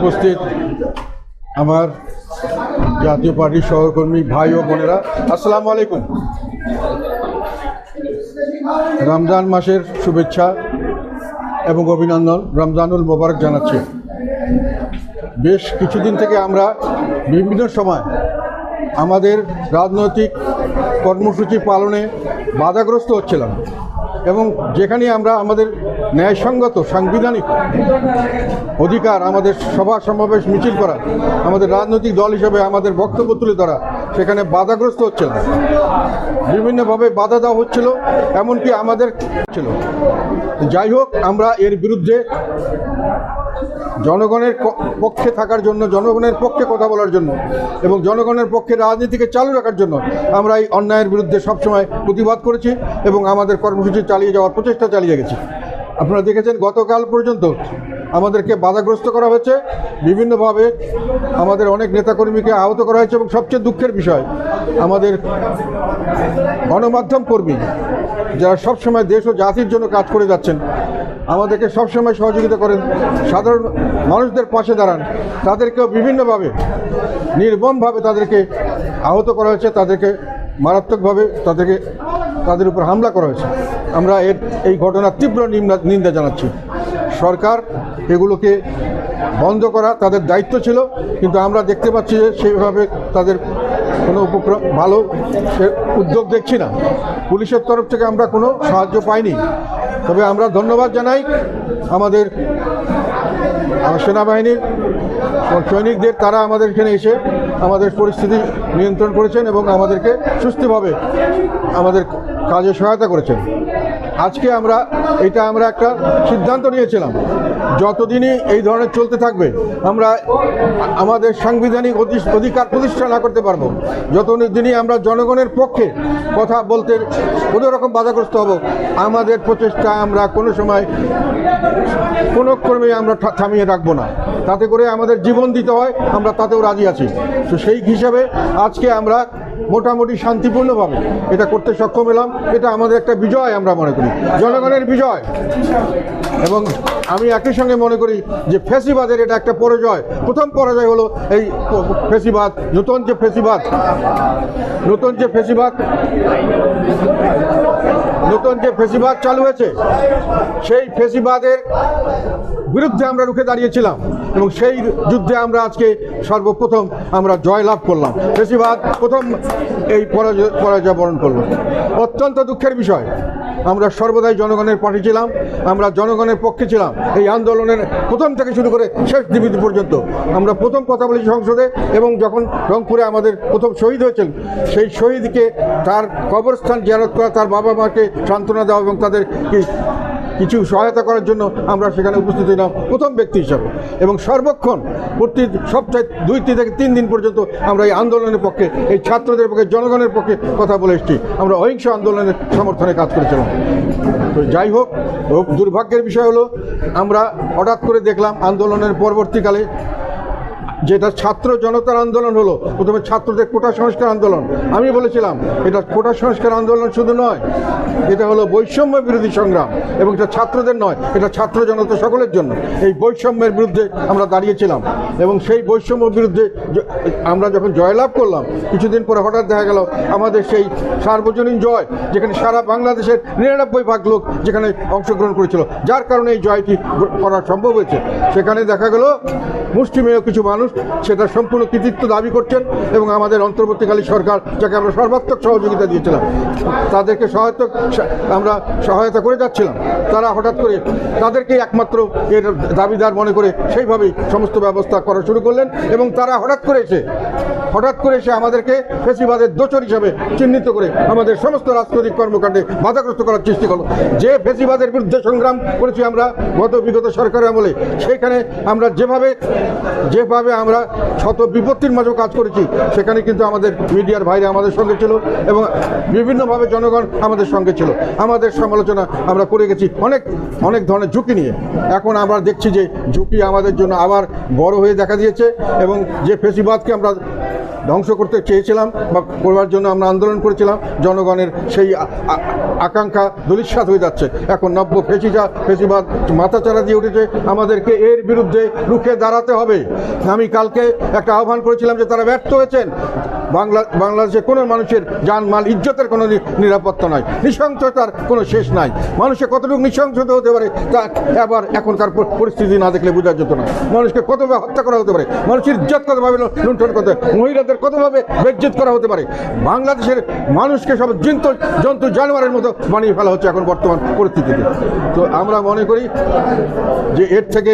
উপস্থিত আমার জাতীয় পার্টির সহকর্মী ভাই ও বোনেরা। আসসালামু আলাইকুম। রমজান মাসের শুভেচ্ছা এবং অভিনন্দন রমজানুল মোবারক জানাচ্ছি। বেশ কিছুদিন থেকে আমরা বিভিন্ন সময় আমাদের রাজনৈতিক কর্মসূচি পালনে বাধাগ্রস্ত হচ্ছিলাম। এবং যেখানে আমরা আমাদের ন্যায়সঙ্গত সাংবিধানিক অধিকার, আমাদের সভা সমাবেশ মিছিল করা, আমাদের রাজনৈতিক দল হিসেবে আমাদের বক্তব্য তুলে ধরা, সেখানে বাধাগ্রস্ত হচ্ছে না বিভিন্নভাবে বাধা দেওয়া হচ্ছিল, এমনকি আমাদের ছিল। যাই হোক, আমরা এর বিরুদ্ধে জনগণের পক্ষে থাকার জন্য, জনগণের পক্ষে কথা বলার জন্য এবং জনগণের পক্ষে রাজনীতিকে চালু রাখার জন্য আমরা এই অন্যায়ের বিরুদ্ধে সবসময় প্রতিবাদ করেছি এবং আমাদের কর্মসূচি চালিয়ে যাওয়ার প্রচেষ্টা চালিয়ে গেছি। আপনারা দেখেছেন গতকাল পর্যন্ত আমাদেরকে বাধাগ্রস্ত করা হয়েছে। বিভিন্নভাবে আমাদের অনেক নেতাকর্মীকে আহত করা হয়েছে এবং সবচেয়ে দুঃখের বিষয়, আমাদের গণমাধ্যম কর্মী যারা সবসময় দেশ ও জাতির জন্য কাজ করে যাচ্ছেন, আমাদেরকে সবসময় সহযোগিতা করেন, সাধারণ মানুষদের পাশে দাঁড়ান, তাদেরকেও বিভিন্নভাবে, নির্মমভাবে তাদেরকে আহত করা হয়েছে, তাদেরকে মারাত্মকভাবে তাদেরকে, তাদের উপর হামলা করা হয়েছে। আমরা এর এই ঘটনার তীব্র নিন্দা জানাচ্ছি। সরকার এগুলোকে বন্ধ করা তাদের দায়িত্ব ছিল, কিন্তু আমরা দেখতে পাচ্ছি যে সেইভাবে তাদের কোনো উপক্রম ভালো উদ্যোগ দেখছি না। পুলিশের তরফ থেকে আমরা কোনো সাহায্য পাইনি। তবে আমরা ধন্যবাদ জানাই আমাদের সেনাবাহিনীর সৈনিকদের, তারা আমাদের এখানে এসে আমাদের পরিস্থিতি নিয়ন্ত্রণ করেছেন এবং আমাদেরকে সুস্থভাবে আমাদের কাজে সহায়তা করেছেন। আজকে আমরা, এটা আমরা একটা সিদ্ধান্ত নিয়েছিলাম। যতদিনই এই ধরনের চলতে থাকবে, আমরা আমাদের সাংবিধানিক অধি- অধিকার প্রতিষ্ঠা না করতে পারব। যতদিনই আমরা জনগণের পক্ষে কথা বলতে কোনো রকম বাধাগ্রস্ত হব, আমাদের প্রচেষ্টা আমরা কোনো সময়, কোনো কর্মে আমরা থামিয়ে রাখব না। তাতে করে আমাদের জীবন দিতে হয়, আমরা তাতেও রাজি আছি। তো সেই হিসাবে আজকে আমরা মোটামুটি শান্তিপূর্ণভাবে এটা করতে সক্ষম এলাম। এটা আমাদের একটা বিজয় আমরা মনে করি। জনগণের বিজয়। এবং আমি একই সঙ্গে মনে করি যে ফেসিবাদের এটা একটা পরাজয়। প্রথম পরাজয় হলো এই ফেসিবাদ, নতুন যে ফেসিবাদ, নতুন যে ফেসিবাদ নতুন যে ফেসিবাদ চালু হয়েছে, সেই ফেসিবাদের বিরুদ্ধে আমরা রুখে দাঁড়িয়েছিলাম এবং সেই যুদ্ধে আমরা আজকে সর্বপ্রথম আমরা জয়লাভ করলাম। ফেসিবাদ প্রথম এই পরাজয় পরাজয় বরণ করল। অত্যন্ত দুঃখের বিষয়, আমরা সর্বদাই জনগণের পাশে ছিলাম, আমরা জনগণের পক্ষে ছিলাম। এই আন্দোলনের প্রথম থেকে শুরু করে শেষ দিবিতি পর্যন্ত আমরা প্রথম কথা বলেছি সংসদে এবং যখন রংপুরে আমাদের প্রথম শহীদ হয়েছেন, সেই শহীদকে তার কবরস্থান জিয়ারত করা, তার বাবা মাকে সান্ত্বনা দেওয়া এবং তাদের কিছু সহায়তা করার জন্য আমরা সেখানে উপস্থিত হলাম প্রথম ব্যক্তি হিসাবে। এবং সর্বক্ষণ প্রতি সপ্তাহে দুই তিন থেকে তিন দিন পর্যন্ত আমরা এই আন্দোলনের পক্ষে, এই ছাত্রদের পক্ষে, জনগণের পক্ষে কথা বলে এসেছি। আমরা অহিংস আন্দোলনের সমর্থনে কাজ করেছিলাম। তো যাই হোক, দুর্ভাগ্যের বিষয় হলো, আমরা হঠাৎ করে দেখলাম আন্দোলনের পরবর্তীকালে যেটা ছাত্র জনতার আন্দোলন হলো, প্রথমে ছাত্রদের কোটা সংস্কার আন্দোলন। আমি বলেছিলাম, এটা কোটা সংস্কার আন্দোলন শুধু নয়, এটা হলো বৈষম্য বিরোধী সংগ্রাম, এবং এটা ছাত্রদের নয়, এটা ছাত্র জনতা সকলের জন্য। এই বৈষম্যের বিরুদ্ধে আমরা দাঁড়িয়েছিলাম, এবং সেই বৈষম্য বিরুদ্ধে আমরা যখন জয়লাভ করলাম, কিছুদিন পরে হঠাৎ দেখা গেল, আমাদের সেই সার্বজনীন জয়, যেখানে সারা বাংলাদেশের নিরানব্বই ভাগ লোক যেখানে অংশগ্রহণ করেছিল, যার কারণে এই জয়টি করা সম্ভব হয়েছে। সেখানে দেখা গেল মুষ্টিমেয় কিছু মানুষ সেটা সম্পূর্ণ কৃতিত্ব দাবি করছেন এবং আমাদের অন্তর্বর্তীকালী সরকার যাকে আমরা সর্বাত্মক সহযোগিতা দিয়েছিলাম, তাদেরকে সহায়তা আমরা সহায়তা করে যাচ্ছিলাম। তারা হঠাৎ করে তাদেরকেই একমাত্র এর দাবিদার মনে করে সেইভাবেই সমস্ত ব্যবস্থা করা শুরু করলেন এবং তারা হঠাৎ করে এসে হঠাৎ করে এসে আমাদেরকে ফেসিবাদের দোচর হিসাবে চিহ্নিত করে আমাদের সমস্ত রাজনৈতিক কর্মকাণ্ডে বাধাগ্রস্ত করার চেষ্টা করল। যে ফেসিবাদের বিরুদ্ধে সংগ্রাম করেছি আমরা গত বিগত সরকারের আমলে সেখানে আমরা যেভাবে যেভাবে আমরা শত বিপত্তির মাঝেও কাজ করেছি, সেখানে কিন্তু আমাদের মিডিয়ার ভাইরা আমাদের সঙ্গে ছিল এবং বিভিন্নভাবে জনগণ আমাদের সঙ্গে ছিল। আমাদের সমালোচনা আমরা করে গেছি অনেক অনেক ধরনের ঝুঁকি নিয়ে। এখন আমরা দেখছি যে ঝুঁকি আমাদের জন্য আবার বড় হয়ে দেখা দিয়েছে এবং যে ফেসিবাদকে আমরা ধ্বংস করতে চেয়েছিলাম বা করবার জন্য আমরা আন্দোলন করেছিলাম, জনগণের সেই আকাঙ্ক্ষা দলিৎসাত হয়ে যাচ্ছে। এখন নব্য ফেসিজা, ফেসিবাদ মাথাচাড়া দিয়ে উঠেছে। আমাদেরকে এর বিরুদ্ধে রুখে দাঁড়াতে হবে। আমি কালকে একটা আহ্বান করেছিলাম যে তারা ব্যর্থ হয়েছেন। বাংলা বাংলাদেশের কোনো মানুষের জানমাল ইজ্জতের কোনো নিরাপত্তা নাই। নৃশংসতার কোনো শেষ নাই। মানুষের কতটুকু নৃশংসতা হতে পারে তা আবার এখনকার পরিস্থিতি না দেখলে বোঝা যেত না। মানুষকে কতভাবে হত্যা করা হতে পারে? মানুষের ইজ্জত কতভাবে লুণ্ঠন করতে মহিলাদের কতভাবে বেজ্জিত করা হতে পারে? বাংলাদেশের মানুষকে সব জন্তু জন্তু জানোয়ারের মতো বানিয়ে ফেলা হচ্ছে এখন বর্তমান পরিস্থিতিতে। তো আমরা মনে করি যে এর থেকে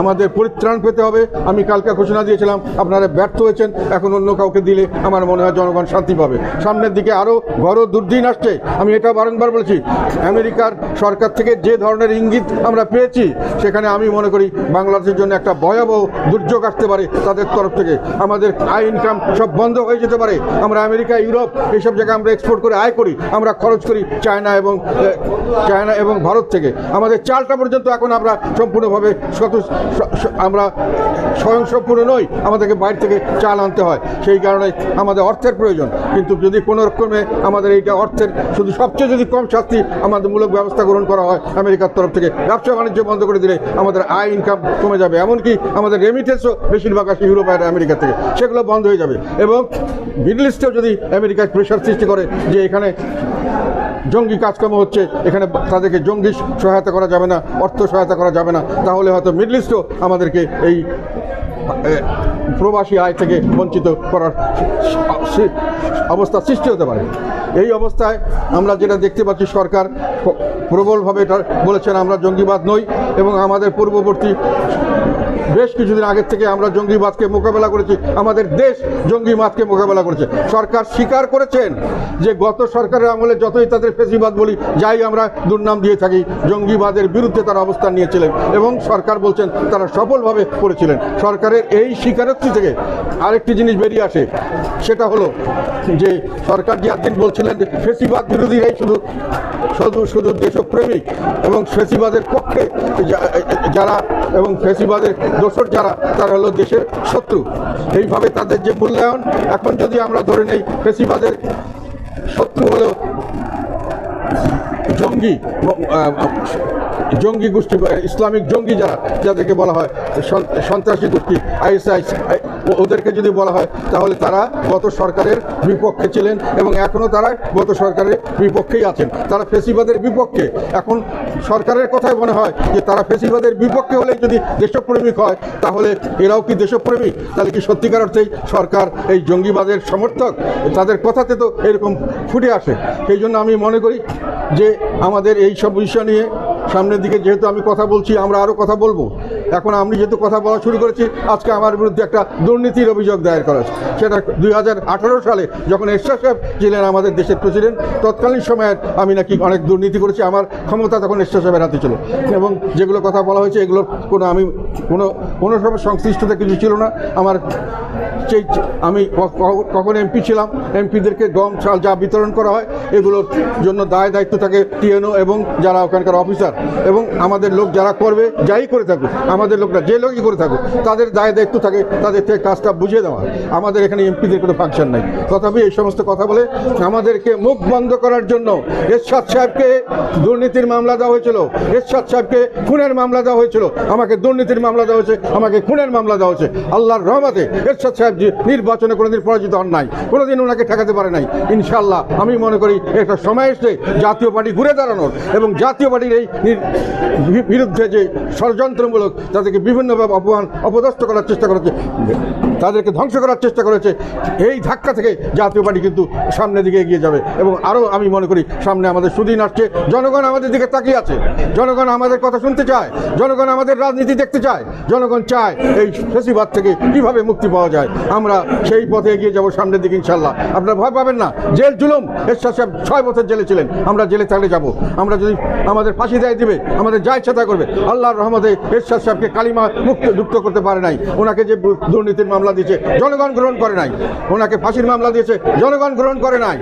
আমাদের পরিত্রাণ পেতে হবে। আমি কালকে ঘোষণা দিয়েছিলাম, আপনারা ব্যর্থ হয়েছেন, এখন অন্য কাউকে দিলে আমার মনে হয় জনগণ শান্তি পাবে। সামনের দিকে আরও বড় দুর্দিন আসছে। আমি এটা বারংবার বলেছি, আমেরিকার সরকার থেকে যে ধরনের ইঙ্গিত আমরা পেয়েছি, সেখানে আমি মনে করি বাংলাদেশের জন্য একটা ভয়াবহ দুর্যোগ আসতে পারে তাদের তরফ থেকে। আমাদের আয় ইনকাম সব বন্ধ হয়ে যেতে পারে। আমরা আমেরিকা, ইউরোপ, এইসব জায়গায় আমরা এক্সপোর্ট করে আয় করি। আমরা খরচ করি চায়না এবং চায়না এবং ভারত থেকে। আমাদের চালটা পর্যন্ত এখন আমরা সম্পূর্ণভাবে স- আমরা স্বয়ংসম্পূর্ণ নই, আমাদেরকে বাইরে থেকে চাল আনতে হয়। সেই কারণে আমাদের অর্থের প্রয়োজন। কিন্তু যদি কোনো রকমে আমাদের এইটা অর্থের শুধু সবচেয়ে যদি কম শাস্তি আমাদের মূলক ব্যবস্থা গ্রহণ করা হয় আমেরিকার তরফ থেকে, ব্যবসা বাণিজ্য বন্ধ করে দিলে আমাদের আয় ইনকাম কমে যাবে। এমনকি আমাদের রেমিটেন্সও বেশিরভাগ আসে ইউরোপ আর আমেরিকা থেকে। সেগুলো বন্ধ হয়ে যাবে। এবং মিডল ইস্টেও যদি আমেরিকায় প্রেশার সৃষ্টি করে যে এখানে জঙ্গি কাজকর্ম হচ্ছে, এখানে তাদেরকে জঙ্গি সহায়তা করা যাবে না, অর্থ সহায়তা করা যাবে না, তাহলে হয়তো মিডল ইস্টও আমাদেরকে এই প্রবাসী আয় থেকে বঞ্চিত করার অবস্থা সৃষ্টি হতে পারে। এই অবস্থায় আমরা যেটা দেখতে পাচ্ছি, সরকার প্রবলভাবে এটা বলেছেন, আমরা জঙ্গিবাদ নই এবং আমাদের পূর্ববর্তী বেশ কিছুদিন আগের থেকে আমরা জঙ্গিবাদকে মোকাবেলা করেছি। আমাদের দেশ জঙ্গিবাদকে মোকাবেলা করেছে। সরকার স্বীকার করেছেন যে গত সরকারের আমলে যতই তাদের ফেসিবাদ বলি, যাই আমরা দুর্নাম দিয়ে থাকি জঙ্গিবাদের বিরুদ্ধে তারা অবস্থান নিয়েছিলেন এবং সরকার বলছেন তারা সফলভাবে করেছিলেন। সরকারের এই স্বীকারোক্তি থেকে আরেকটি জিনিস বেরিয়ে আসে, সেটা হলো যে সরকার যে একদিন বলছিলেন যে ফেসিবাদ বিরোধীরাই শুধু শুধু শুধু দেশপ্রেমিক এবং ফেসিবাদের পক্ষে যারা এবং ফেসিবাদের দোসর যারা, তারা হলো দেশের শত্রু। এইভাবে তাদের যে মূল্যায়ন, এখন যদি আমরা ধরে নেই বেশিরভাগের শত্রু হলো জঙ্গি জঙ্গি গোষ্ঠী, ইসলামিক জঙ্গি যারা, যাদেরকে বলা হয় সন- সন্ত্রাসী গোষ্ঠী, আইএসআই ওদেরকে যদি বলা হয়, তাহলে তারা গত সরকারের বিপক্ষে ছিলেন এবং এখনও তারা গত সরকারের বিপক্ষেই আছেন। তারা ফেসিবাদের বিপক্ষে। এখন সরকারের কথাই মনে হয় যে তারা ফেসিবাদের বিপক্ষে হলে যদি দেশপ্রেমিক হয়, তাহলে এরাও কি দেশপ্রেমিক? তাহলে কি সত্যিকার অর্থেই সরকার এই জঙ্গিবাদের সমর্থক? তাদের কথাতে তো এরকম ফুটে আসে। সেই জন্য আমি মনে করি যে আমাদের এই সব বিষয় নিয়ে সামনের দিকে যেহেতু আমি কথা বলছি, আমরা আরও কথা বলব। এখন আমি যেহেতু কথা বলা শুরু করেছি, আজকে আমার বিরুদ্ধে একটা দুর্নীতির অভিযোগ দায়ের করা হয়েছে। সেটা দুই হাজার আঠারো সালে যখন এরশাদ সাহেব ছিলেন আমাদের দেশের প্রেসিডেন্ট, তৎকালীন সময়ে আমি নাকি অনেক দুর্নীতি করেছি, আমার ক্ষমতা তখন এরশাদ সাহেবের হাতে ছিল। এবং যেগুলো কথা বলা হয়েছে, এগুলোর কোনো আমি কোনো কোনো সংশ্লিষ্টতা কিছু ছিল না। আমার সেই আমি কখন এমপি ছিলাম, এমপিদেরকে গম, চাল যা বিতরণ করা হয়, এগুলোর জন্য দায় দায়িত্ব থাকে টিএনও এবং যারা ওখানকার অফিসার এবং আমাদের লোক যারা করবে, যাই করে থাকুক, আমাদের লোকরা যে লোকই করে থাকুক, তাদের দায় দায়িত্ব থাকে, তাদের থেকে কাজটা বুঝিয়ে দেওয়া। আমাদের এখানে এমপিদের কোনো ফাংশন নাই। তথাপি এই সমস্ত কথা বলে আমাদেরকে মুখ বন্ধ করার জন্য এরশাদ সাহেবকে দুর্নীতির মামলা দেওয়া হয়েছিল, এরশাদ সাহেবকে খুনের মামলা দেওয়া হয়েছিল, আমাকে দুর্নীতির মামলা দেওয়া হয়েছে, আমাকে খুনের মামলা দেওয়া হয়েছে। আল্লাহর রহমতে এরশাদ সাহেব নির্বাচনে কোনোদিন পরাজিত হন নাই, কোনোদিন ওনাকে ঠেকাতে পারে নাই। ইনশাল্লাহ আমি মনে করি একটা সময় এসে জাতীয় পার্টি ঘুরে দাঁড়ানোর এবং জাতীয় পার্টির এই বিরুদ্ধে যে ষড়যন্ত্রমূলক তাদেরকে বিভিন্নভাবে অপমান, অপদস্থ করার চেষ্টা করেছে তাদেরকে ধ্বংস করার চেষ্টা করেছে। এই ধাক্কা থেকে জাতীয় পার্টি কিন্তু সামনের দিকে এগিয়ে যাবে এবং আরও আমি মনে করি সামনে আমাদের সুদিন আসছে। জনগণ আমাদের দিকে তাকিয়ে আছে। জনগণ আমাদের কথা শুনতে চায়। জনগণ আমাদের রাজনীতি দেখতে চায়। জনগণ চায় এই ফেসিবাদ থেকে কীভাবে মুক্তি পাওয়া যায়। আমরা সেই পথে এগিয়ে যাব সামনের দিকে ইনশাল্লাহ আপনারা ভয় পাবেন না। জেল জুলুম। এরশাদ সাহেব ছয় বছর জেলে ছিলেন। আমরা জেলে থাকলে যাব। আমরা যদি আমাদের ফাঁসি দেয় দিবে, আমাদের যা ইচ্ছা করবে। আল্লাহর রহমতে এরশাদ সাহেব ওনাকে কালিমা মুক্ত যুক্ত করতে পারে নাই। ওনাকে যে দুর্নীতির মামলা দিয়েছে, জনগণ গ্রহণ করে নাই। ওনাকে ফাঁসির মামলা দিয়েছে, জনগণ গ্রহণ করে নাই।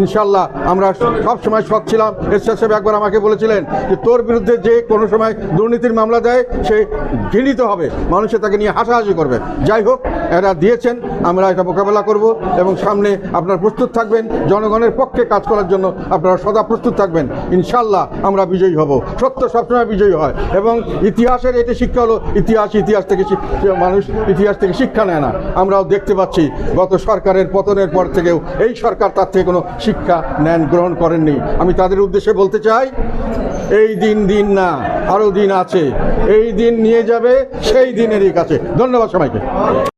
ইনশাল্লাহ আমরা সব সময় সৎ ছিলাম। সাহেব একবার আমাকে বলেছিলেন যে, তোর বিরুদ্ধে যে কোনো সময় দুর্নীতির মামলা দেয়, সে ঘৃণিত হবে। মানুষে তাকে নিয়ে হাসাহাসি করবে। যাই হোক, এরা দিয়েছেন, আমরা এটা মোকাবেলা করব এবং সামনে আপনারা প্রস্তুত থাকবেন। জনগণের পক্ষে কাজ করার জন্য আপনারা সদা প্রস্তুত থাকবেন। ইনশাল্লাহ আমরা বিজয়ী হব। সত্য সবসময় বিজয়ী হয় এবং ইতিহাসের এটি শিক্ষা হলো, ইতিহাস ইতিহাস থেকে মানুষ ইতিহাস থেকে শিক্ষা নেয় না। আমরাও দেখতে পাচ্ছি, গত সরকারের পতনের পর থেকেও এই সরকার তার থেকে কোনো শিক্ষা নেন, গ্রহণ করেননি। আমি তাদের উদ্দেশ্যে বলতে চাই, এই দিন দিন না, আরও দিন আছে। এই দিন নিয়ে যাবে, সেই দিনেরই কাছে। ধন্যবাদ সবাইকে।